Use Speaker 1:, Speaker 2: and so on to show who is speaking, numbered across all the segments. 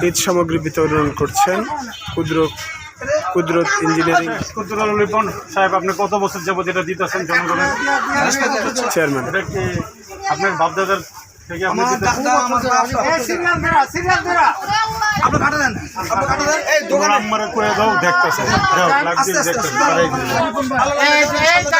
Speaker 1: ঈদ সামগ্রী বিতরণ করছেন ক্ষুদ্র কুদরত ইঞ্জিনিয়ারিং
Speaker 2: কুতুরুল রিপন সাহেব আপনি কত বছর যাবত এটা দিতেছেন জনগণের?
Speaker 1: চেয়ারম্যান।
Speaker 2: এটা কি আপনার বাপদাদার থেকে আপনি দিতেছেন?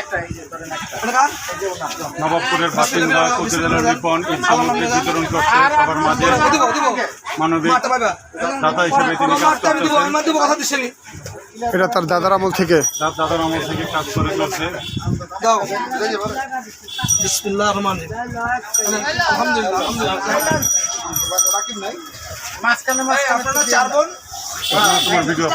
Speaker 3: একটা এই যে ধরেন একটা
Speaker 2: নবাবপুরের বাসিন্দা কুতুরুল রিপন ঈদ সামগ্রী বিতরণ করছে সবার মাঝে। মানবিক দাতা হিসেবে তিনি কাজ করতেছেন।
Speaker 1: এটা তার দাদার আমল থেকে।
Speaker 2: তার দাদার আমল থেকে কাজ করে চলছে।
Speaker 3: মাঝখানে মাঝখানে
Speaker 4: চার বোন?
Speaker 2: তোমার ভিডিও